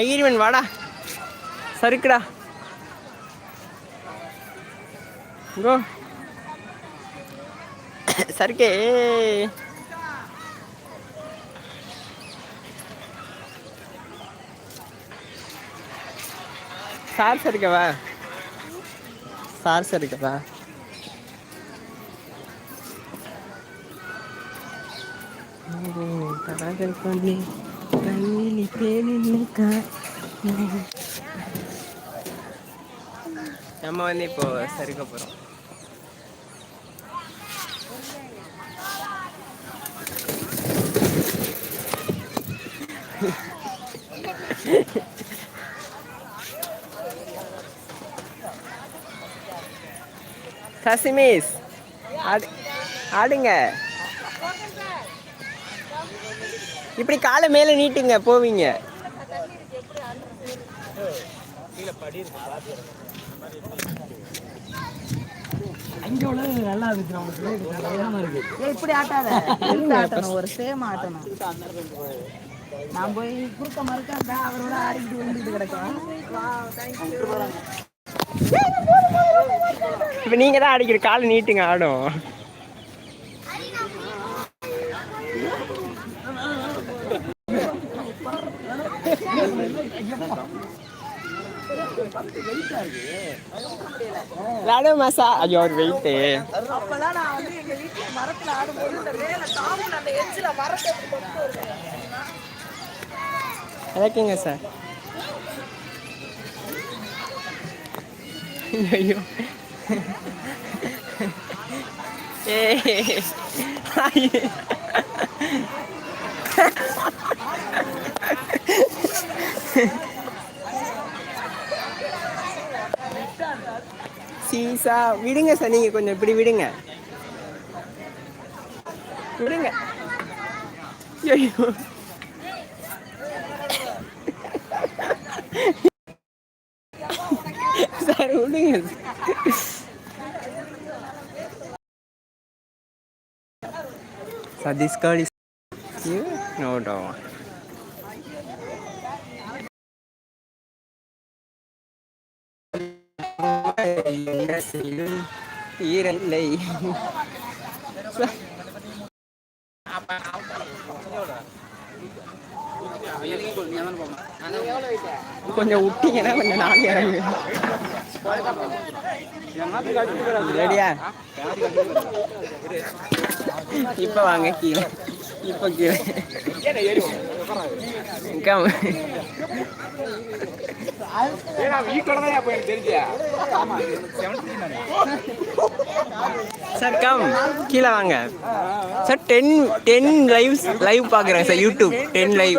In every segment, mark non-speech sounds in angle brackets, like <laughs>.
ஐயர்வன் வாடா. சறுக்குடா. கோ சறுக்கே. Sir சறுக்கவா? Sir சறுக்கவா காதல் பண்ணி கையில் தேனிக்கா நம்ம வந்து இப்போ சறுக்க போகிறோம் சசி சசிமிஸ் ஆடு ஆடுங்க. இப்படி காலை மேலே நீட்டுங்க போவீங்க. அங்க உள்ளது நல்லா இருக்கு நமக்கு இப்படி ஆட்டாத. ஆட்டணும் ஒரு சேம் ஆட்டணும். நான் போய் குறுக்க மறுக்க அந்த அவரோட ஆடிக்கிட்டு விழுந்துட்டு கிடக்கும். இப்போ நீங்கள் தான் அடிக்கிற காலை நீட்டுங்க ஆடும் விளாட மாசா. ஐயோ ஒரு வெயிட்டு அப்பதான் நான் வந்து எங்க வீட்டுல மரத்துல ஆடும்போது இந்த மேல தாமுல அந்த எச்சில மரத்தை எடுத்து கொண்டு வருவேன். இறக்குங்க சார் ஐயோ ஏ சீசா விடுங்க சார் நீங்க கொஞ்சம் இப்படி விடுங்க. விடுங்க. ஐயோ So this girl is you? No, no. என்ன செய்யும் ஈரல்லை கொஞ்சம் விட்டீங்கன்னா கொஞ்சம் நாங்கள் இறங்கு ரெடியா இப்போ வாங்க கீழே இப்ப கீழே கம் சார் கம் கீழே வாங்க sir ten ten live live பார்க்குறேன் சார் யூடியூப் டென் லைவ்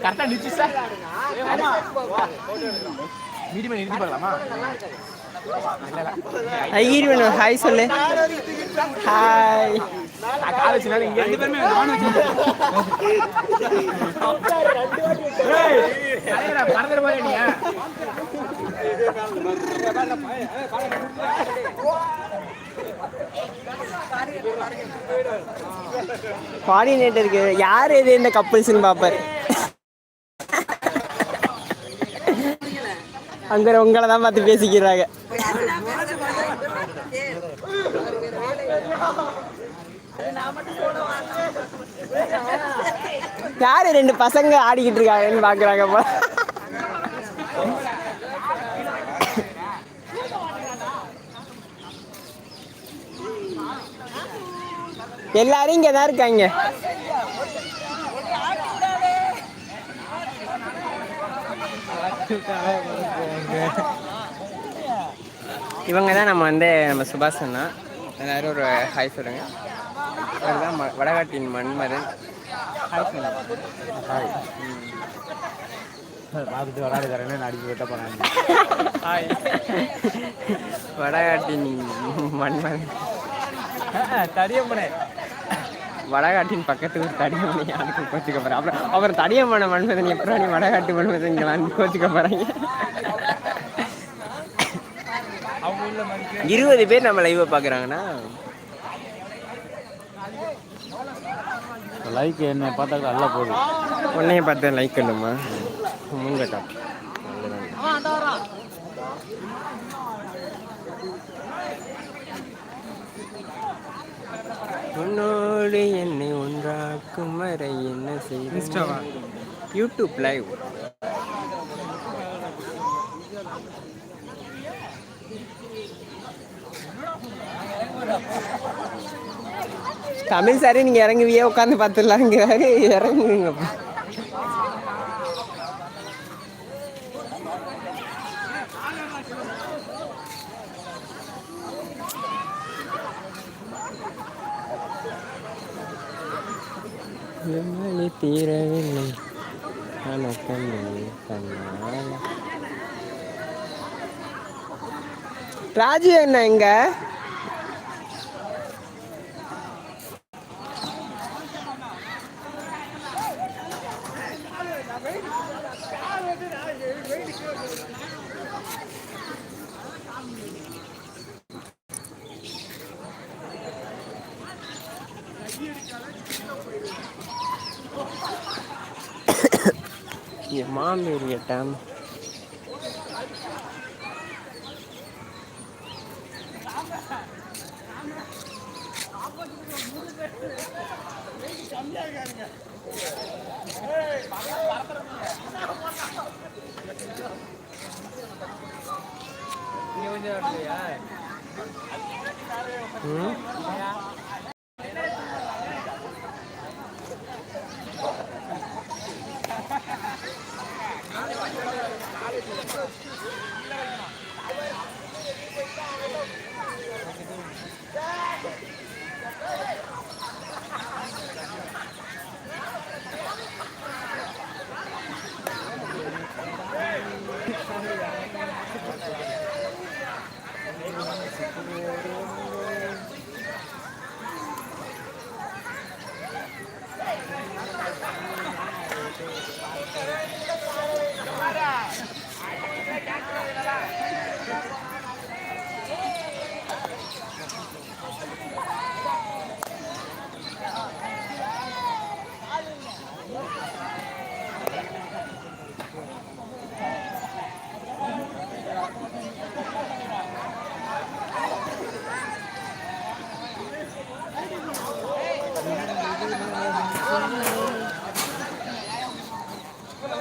கரெக்டா நிச்சு சார். மீடியம் நிறுத்தி பார்க்கலாமா? ஐயர் ஹாய் சொல்லு. ஹாய். பறந்துட போறேன் நீ. கோஆர்டினேட்டருக்கு யார் எது இந்த கப்புள்ஸ்னு பாப்பாரு. அங்கே உங்களை தான் பார்த்து பேசிக்கிறாங்க. யாரு ரெண்டு பசங்க ஆடிக்கிட்டு இருக்காங்கன்னு பாக்குறாங்க எல்லாரும் இங்கே தான் இருக்காங்க. இவங்க தான் நம்ம வந்து நம்ம சுபாஷ் அண்ணா. எல்லாரும் ஒரு ஹாய் சொல்லுங்க. அவர் தான் வடகாட்டின் மண்மரன் ஹாய் சொல்லுங்க ஹாய் பார்த்துட்டு விளாடுக்கிறேன் அடிச்சு விட்ட போனாங்க ஹாய் <laughs> வடகாட்டின் மண்மரன் தடியம்மனே. வடகாட்டின் பக்கத்து ஊர் தடியம்மனை யாருக்கு கோச்சிக்க போகிறேன் அப்புறம் அப்புறம் தடியம்மனை மன்மதன் எப்பறம் நீ வடகாட்டு மன்மதன் இங்கே வந்து கோச்சிக்க போகிறாங்க அவங்க உள்ள மதிக்க இருபது பேர் நம்ம லைவை பார்க்குறாங்கன்னா லைக் என்ன பார்த்தா நல்லா போகுது. உன்னைய பார்த்து லைக் பண்ணுமா முங்கட்டா உன்னோடு என்னை ஒன்றாக்கும் வரை என்ன செய்ய யூடியூப் லைவ் தமிழ் சாரே நீங்க இறங்குவியே உட்காந்து பார்த்துடலாங்கிறாரு. இறங்குங்க. எம்மணி தீரவில்லை வணக்கம் ராஜு என்ன எங்க Your mom made it dumb. Hmm?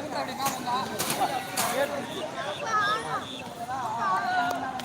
快好了，好了。